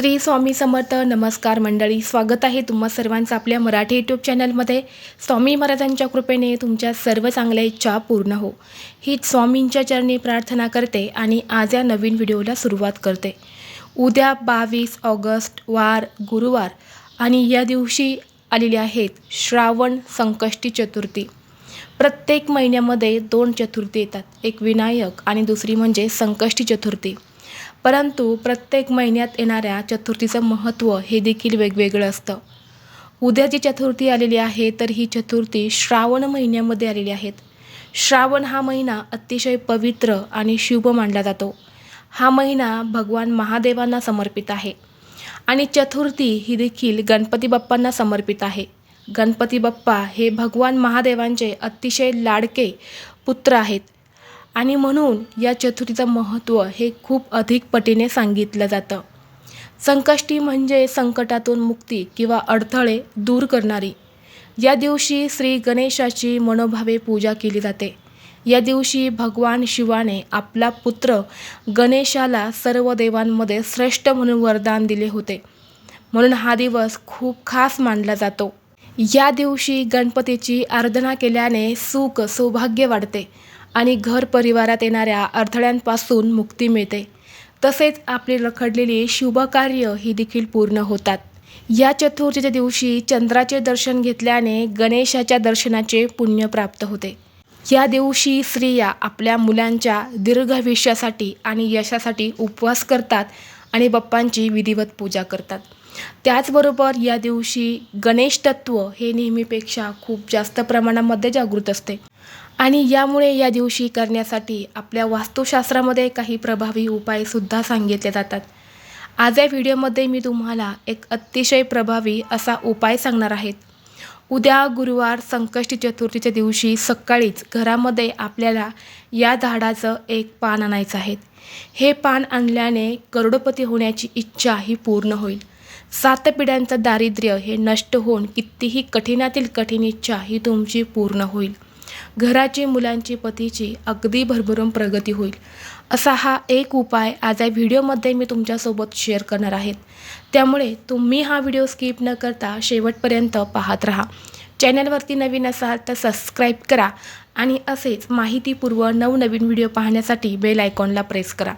श्री स्वामी समर्थ नमस्कार मंडळी स्वागत आहे तुम्हा सर्वांचं आपल्या मराठी यूट्यूब चॅनलमध्ये स्वामी महाराजांच्या कृपेने तुमच्या सर्व चांगल्या इच्छा पूर्ण हो. हीच स्वामींच्या चरणी प्रार्थना करते आणि आज या नवीन व्हिडिओला सुरुवात करते. उद्या बावीस ऑगस्ट वार गुरुवार आणि या दिवशी आलेले आहेत श्रावण संकष्टी चतुर्थी. प्रत्येक महिन्यामध्ये दोन चतुर्थी येतात. एक विनायक आणि दुसरी म्हणजे संकष्टी चतुर्थी. परंतु प्रत्येक महिन्यात येणाऱ्या चतुर्थीचं महत्त्व हे देखील वेगवेगळं असतं. उद्या जी चतुर्थी आलेली आहे तर ही चतुर्थी श्रावण महिन्यामध्ये आलेली आहेत श्रावण हा महिना अतिशय पवित्र आणि शुभ मानला जातो. हा महिना भगवान महादेवांना समर्पित आहे. आणि चतुर्थी ही देखील गणपती बाप्पांना समर्पित आहे. गणपती बाप्पा हे भगवान महादेवांचे अतिशय लाडके पुत्र आहेत. आणि म्हणून या चतुर्थीचं महत्त्व हे खूप अधिक पटीने सांगितलं जातं. संकष्टी म्हणजे संकटातून मुक्ती किंवा अडथळे दूर करणारी. या दिवशी श्री गणेशाची मनोभावे पूजा केली जाते. या दिवशी भगवान शिवाने आपला पुत्र गणेशाला सर्व देवांमध्ये श्रेष्ठ म्हणून वरदान दिले होते. म्हणून हा दिवस खूप खास मानला जातो. या दिवशी गणपतीची आराधना केल्याने सुख सौभाग्य वाढते. आणि घर परिवारात येणाऱ्या अडथळ्यांपासून मुक्ती मिळते. तसेच आपली रखडलेली शुभकार्य ही देखील पूर्ण होतात. या चतुर्थीच्या दिवशी चंद्राचे दर्शन घेतल्याने गणेशाच्या दर्शनाचे पुण्य प्राप्त होते. या दिवशी स्त्रिया आपल्या मुलांच्या दीर्घायुष्यासाठी आणि यशासाठी उपवास करतात आणि बाप्पांची विधिवत पूजा करतात. त्याचबरोबर या दिवशी गणेश तत्व हे नेहमीपेक्षा खूप जास्त प्रमाणामध्ये जागृत असते. आणि यामुळे या दिवशी करण्यासाठी आपल्या वास्तुशास्त्रामध्ये काही प्रभावी उपायसुद्धा सांगितले जातात. आज या व्हिडिओमध्ये मी तुम्हाला एक अतिशय प्रभावी असा उपाय सांगणार आहेत उद्या गुरुवार संकष्टी चतुर्थीच्या दिवशी सकाळीच घरामध्ये आपल्याला या झाडाचं एक पान आणायचं आहे. हे पान आणल्याने करोडपती होण्याची इच्छा ही पूर्ण होईल. सात पिढ्यांचं दारिद्र्य हे नष्ट होऊन कितीही कठीणातील कठीण इच्छा ही तुमची पूर्ण होईल. घराची मुलांची पतीची अगदी भरभरून प्रगती होईल. असा हा एक उपाय आज या व्हिडिओमध्ये मी तुमच्यासोबत शेअर करणार आहेत त्यामुळे तुम्ही हा व्हिडिओ स्किप न करता शेवटपर्यंत पाहत राहा. चॅनलवरती नवीन असाल तर सबस्क्राईब करा आणि असेच माहितीपूर्व नवनवीन व्हिडिओ पाहण्यासाठी बेल आयकॉनला प्रेस करा.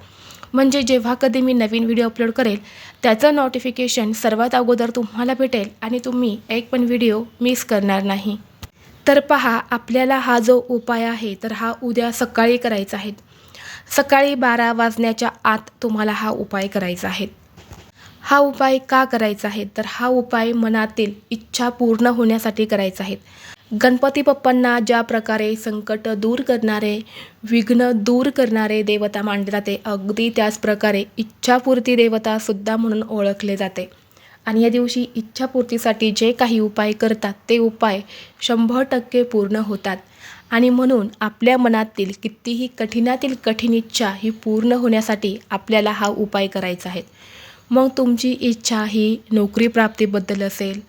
म्हणजे जेव्हा कधी मी नवीन व्हिडिओ अपलोड करेल त्याचं नोटिफिकेशन सर्वात अगोदर तुम्हाला भेटेल आणि तुम्ही एक पण व्हिडिओ मिस करणार नाही. तर पहा आपल्याला हा जो उपाय आहे तर हा उद्या सकाळी करायचा आहे. सकाळी बारा वाजण्याच्या आत तुम्हाला हा उपाय करायचा आहे. हा उपाय का करायचा आहे? तर हा उपाय मनातील इच्छा पूर्ण होण्यासाठी करायचा आहे. गणपती बाप्पांना ज्या प्रकारे संकट दूर करणारे विघ्न दूर करणारे देवता मानले जाते अगदी त्याच प्रकारे इच्छापूर्ती देवतासुद्धा म्हणून ओळखले जाते. आणि या दिवशी इच्छापूर्तीसाठी जे काही उपाय करतात ते उपाय शंभर टक्के पूर्ण होतात. आणि म्हणून आपल्या मनातील कितीही कठीणातील कठीण इच्छा ही पूर्ण होण्यासाठी आपल्याला हा उपाय करायचा आहे. मग तुमची इच्छा ही नोकरी प्राप्तीबद्दल असेल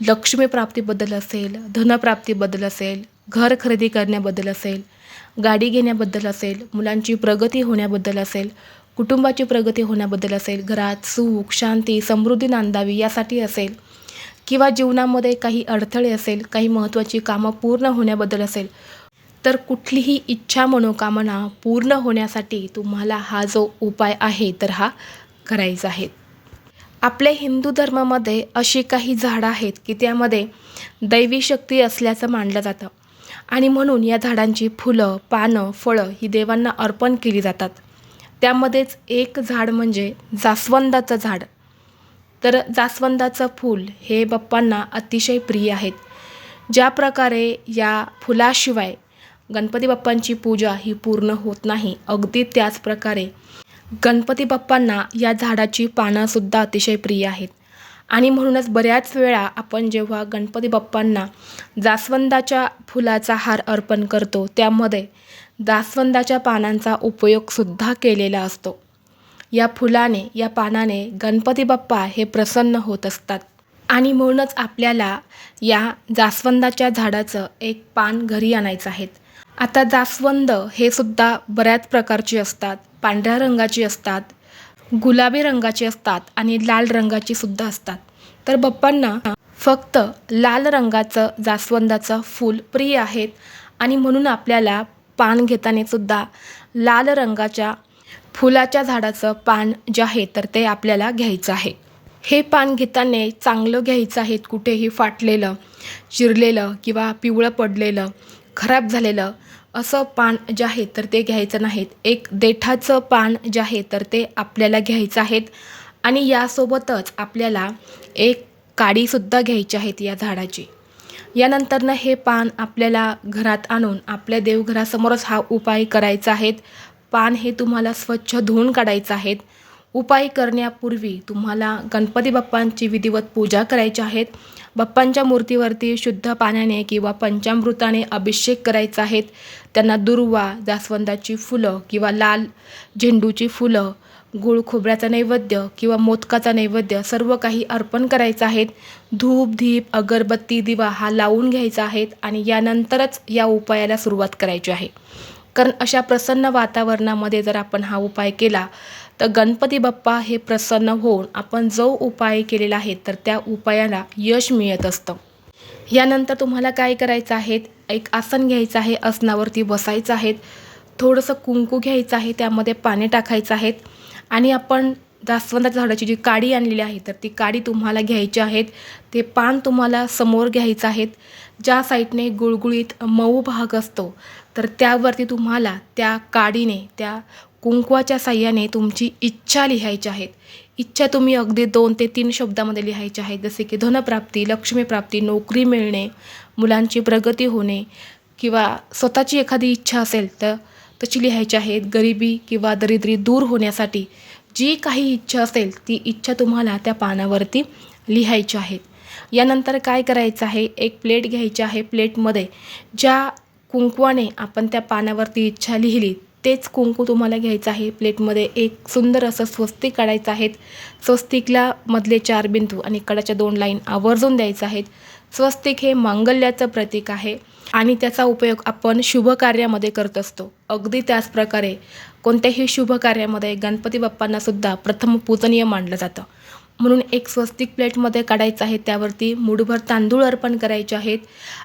लक्ष्मी प्राप्तीबद्दल असेल धनप्राप्तीबद्दल असेल घर खरेदी करण्याबद्दल असेल गाडी घेण्याबद्दल असेल मुलांची प्रगती होण्याबद्दल असेल कुटुंबाची प्रगती होण्याबद्दल असेल घरात सुख शांती समृद्धी नांदावी यासाठी असेल किंवा जीवनामध्ये काही अडथळे असेल काही महत्त्वाची कामं पूर्ण होण्याबद्दल असेल तर कुठलीही इच्छा मनोकामना पूर्ण होण्यासाठी तुम्हाला हा जो उपाय आहे तर हा करायचा आहे. आपल्या हिंदू धर्मामध्ये अशी काही झाडं आहेत की त्यामध्ये दैवी शक्ती असल्याचं मानलं जातं. आणि म्हणून या झाडांची फुलं पानं फळं ही देवांना अर्पण केली जातात. त्यामध्येच एक झाड म्हणजे जास्वंदाचं झाड. तर जास्वंदाचं फूल हे बाप्पांना अतिशय प्रिय आहेत. ज्या प्रकारे या फुलाशिवाय गणपती बाप्पांची पूजा ही पूर्ण होत नाही अगदी त्याच प्रकारे गणपती बाप्पांना या झाडाची पानंसुद्धा अतिशय प्रिय आहेत. आणि म्हणूनच बऱ्याच वेळा आपण जेव्हा गणपती बाप्पांना जास्वंदाच्या फुलाचा हार अर्पण करतो त्यामध्ये जास्वंदाच्या पानांचा उपयोगसुद्धा केलेला असतो. या फुलाने या पानाने गणपती बाप्पा हे प्रसन्न होत असतात. आणि म्हणूनच आपल्याला या जास्वंदाच्या झाडाचं एक पान घरी आणायचं आहे. आता जास्वंद हे सुद्धा बऱ्याच प्रकारची असतात. पांढऱ्या रंगाची असतात गुलाबी रंगाची असतात आणि लाल रंगाची सुद्धा असतात. तर बाप्पांना फक्त लाल रंगाचं जास्वंदाचं फूल प्रिय आहेत आणि म्हणून आपल्याला पान घेताना सुद्धा लाल रंगाच्या फुलाच्या झाडाचं पान जे आहे तर ते आपल्याला घ्यायचं आहे. हे पान घेताना चांगलं घ्यायचं आहे कुठेही फाटलेलं चिरलेलं किंवा पिवळं पडलेलं खराब झालेलं असं पान जे आहे तर ते घ्यायचं नाहीत. एक देठाचं पान जे आहे तर ते आपल्याला घ्यायचं आहेत आणि यासोबतच आपल्याला एक काडीसुद्धा घ्यायची आहेत या झाडाची. यानंतरनं हे पान आपल्याला घरात आणून आपल्या देवघरासमोरच हा उपाय करायचा आहेत. पान हे तुम्हाला स्वच्छ धुवून काढायचं आहेत. उपाय करण्यापूर्वी तुम्हाला गणपती बाप्पांची विधिवत पूजा करायची आहेत. बाप्पांच्या मूर्तीवरती शुद्ध पाण्याने किंवा पंचामृताने अभिषेक करायचा आहेत. त्यांना दुर्वा जास्वंदाची फुलं किंवा लाल झेंडूची फुलं गुळ खोबऱ्याचा नैवेद्य किंवा मोदकाचा नैवेद्य सर्व काही अर्पण करायचं आहेत. धूप धीप अगरबत्ती दिवा हा लावून घ्यायचा आहेत आणि यानंतरच या उपायाला सुरुवात करायची आहे. कारण अशा प्रसन्न वातावरणामध्ये जर आपण हा उपाय केला तर गणपती बाप्पा हे प्रसन्न होऊन आपण जो उपाय केलेला आहे तर त्या उपायाला यश मिळत असतं. यानंतर तुम्हाला काय करायचं आहे? एक आसन घ्यायचं आहे आसनावरती बसायचं आहे. थोडंसं कुंकू घ्यायचं आहे त्यामध्ये पाणी टाकायचं आहेत आणि आपण जास्वंदाच्या झाडाची जी काडी आणलेली आहे तर ती काडी तुम्हाला घ्यायची आहेत. ते पान तुम्हाला समोर घ्यायचं आहेत. ज्या साईडने गुळगुळीत मऊ भाग असतो तर त्यावरती तुम्हाला त्या काडीने त्या कुंकवाच्या साह्याने तुमची इच्छा लिहायची आहेत. इच्छा तुम्ही अगदी दोन ते तीन शब्दामध्ये लिहायची आहेत. जसे की धनप्राप्ती लक्ष्मीप्राप्ती नोकरी मिळणे मुलांची प्रगती होणे किंवा स्वतःची एखादी इच्छा असेल तर तशी लिहायची आहेत गरिबी किंवा दरिद्री दूर होण्यासाठी. जी काही इच्छा असेल ती इच्छा तुम्हाला त्या पानावरती लिहायची आहेत. यानंतर काय करायचं आहे? एक प्लेट घ्यायची आहे प्लेटमध्ये. ज्या कुंकवाने आपण त्या पानावरती इच्छा लिहिली तेच कुंकू तुम्हाला घ्यायचं आहे प्लेटमध्ये. एक सुंदर असं स्वस्तिक काढायचं आहेत स्वस्तिकला मधले चार बिंदू आणि कडाच्या दोन लाईन आवर्जून द्यायचं आहेत स्वस्तिक हे मांगल्याचं प्रतीक आहे. आणि त्याचा उपयोग आपण शुभ कार्यामध्ये करत असतो. अगदी त्याच प्रकारे कोणत्याही शुभ कार्यामध्ये गणपती बाप्पांनासुद्धा प्रथम पूजनीय मानलं जातं. म्हणून एक स्वस्तिक प्लेटमध्ये काढायचं आहे त्यावरती मुठभर तांदूळ अर्पण करायचे आहेत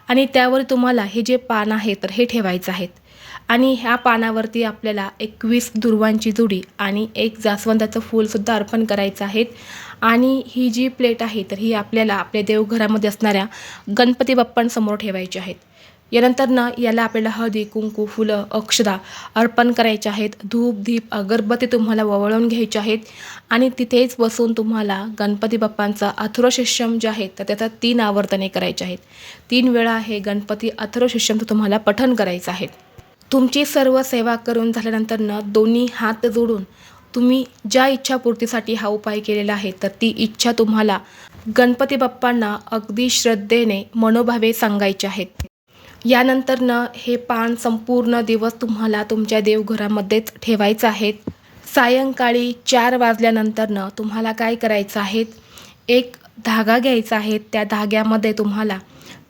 आणि त्यावर तुम्हाला हे जे पान आहे तर हे ठेवायचं आहेत आणि ह्या पानावरती आपल्याला एकवीस दुर्वांची जुडी आणि एक जास्वंदाचं फूलसुद्धा अर्पण करायचं आहेत आणि ही जी प्लेट आहे तर ही आपल्याला आपल्या देवघरामध्ये असणाऱ्या गणपती बाप्पांसमोर ठेवायची आहेत यानंतर ना याला आपल्याला हळदी कुंकू फुलं अक्षदा अर्पण करायचे आहेत. धूप दीप अगरबत्ती तुम्हाला ववळून घ्यायचे आहेत. आणि तिथेच बसून तुम्हाला गणपती बाप्पांचा अथुरशिष्यम जे आहे तर त्याचा तीन आवर्तने करायचे आहेत. तीन वेळा हे गणपती अथर्वशिष्यमचं तुम्हाला पठण करायचं आहे. तुमची सर्व सेवा करून झाल्यानंतरनं दोन्ही हात जोडून तुम्ही ज्या इच्छापूर्तीसाठी हा उपाय केलेला आहे तर ती इच्छा तुम्हाला गणपती बाप्पांना अगदी श्रद्धेने मनोभावे सांगायचे आहेत यानंतरनं हे पान संपूर्ण दिवस तुम्हाला तुमच्या देवघरामध्येच ठेवायचं आहे सायंकाळी चार वाजल्यानंतरनं तुम्हाला काय करायचं आहे एक धागा घ्यायचा आहे. त्या धाग्यामध्ये तुम्हाला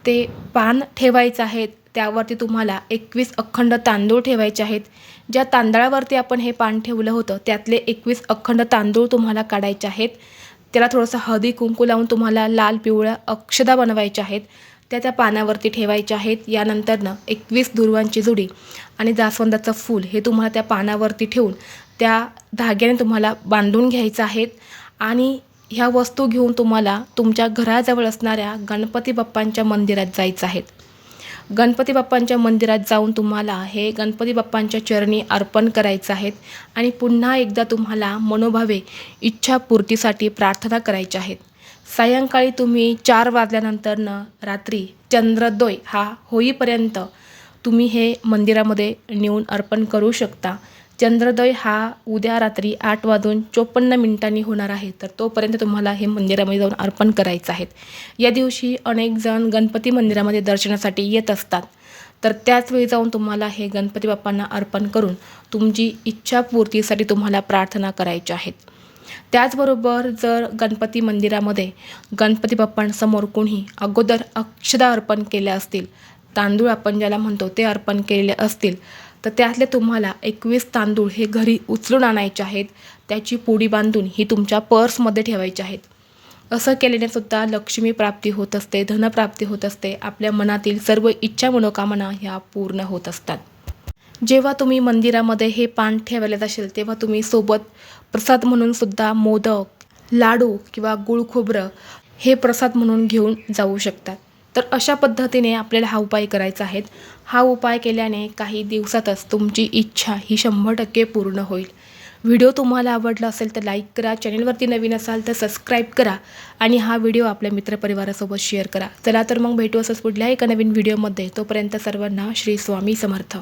ते पान ठेवायचं आहे त्यावरती तुम्हाला एकवीस अखंड तांदूळ ठेवायचे आहेत. ज्या तांदळावरती आपण हे पान ठेवलं होतं त्यातले एकवीस अखंड तांदूळ तुम्हाला काढायचे आहेत. त्याला थोडंसं हळदी कुंकू लावून तुम्हाला लाल पिवळ्या अक्षदा बनवायच्या आहेत. त्या त्या पानावरती ठेवायच्या आहेत. यानंतरनं एकवीस दुर्वांची जुडी आणि जास्वंदाचं फूल हे तुम्हाला त्या पानावरती ठेवून त्या धाग्याने तुम्हाला बांधून घ्यायचं आहेत. आणि ह्या वस्तू घेऊन तुम्हाला तुमच्या घराजवळ असणाऱ्या गणपती बाप्पांच्या मंदिरात जायचं आहेत. गणपती बाप्पांच्या मंदिरात जाऊन तुम्हाला हे गणपती बाप्पांच्या चरणी अर्पण करायचं आहेत आणि पुन्हा एकदा तुम्हाला मनोभावे इच्छापूर्तीसाठी प्रार्थना करायच्या आहेत. सायंकाळी तुम्ही चार वाजल्यानंतरनं रात्री चंद्रद्वय हा होईपर्यंत तुम्ही हे मंदिरामध्ये नेऊन अर्पण करू शकता. चंद्रोदय हा उद्या रात्री आठ वाजून चोपन्न मिनिटांनी होणार आहे. तर तोपर्यंत तुम्हाला हे मंदिरामध्ये जाऊन अर्पण करायचं आहे. या दिवशी अनेक जण गणपती मंदिरामध्ये दर्शनासाठी येत असतात. तर त्याच वेळी जाऊन तुम्हाला हे गणपती बाप्पांना अर्पण करून तुमची इच्छापूर्तीसाठी तुम्हाला प्रार्थना करायच्या आहेत त्याचबरोबर जर गणपती मंदिरामध्ये गणपती बाप्पांसमोर कोणी अगोदर अक्षदा अर्पण केल्या असतील तांदूळ आपण ज्याला म्हणतो ते अर्पण केलेले असतील तर त्यातले तुम्हाला एकवीस तांदूळ हे घरी उचलून आणायचे आहेत त्याची पुडी बांधून ही तुमच्या पर्समध्ये ठेवायची आहेत. असं केल्याने सुद्धा लक्ष्मी प्राप्ती होत असते धनप्राप्ती होत असते आपल्या मनातील सर्व इच्छा मनोकामना ह्या पूर्ण होत असतात. जेव्हा तुम्ही मंदिरामध्ये हे पान ठेवायला जाशील तेव्हा तुम्ही सोबत प्रसाद म्हणून सुद्धा मोदक लाडू किंवा गुळ खोबरं हे प्रसाद म्हणून घेऊन जाऊ शकतात. तर अशा पद्धतीने आपल्याला हा उपाय करायचा आहे. हा उपाय केल्याने काही दिवसातच तुमची इच्छा ही शंभर टक्के पूर्ण होईल. व्हिडिओ तुम्हाला आवडला असेल तर लाईक करा चॅनलवरती नवीन असाल तर सबस्क्राईब करा आणि हा व्हिडिओ आपल्या मित्रपरिवारासोबत शेअर करा. चला तर मग भेटू असंच पुढल्या एका नवीन व्हिडिओमध्ये. तोपर्यंत सर्वांना श्री स्वामी समर्थ.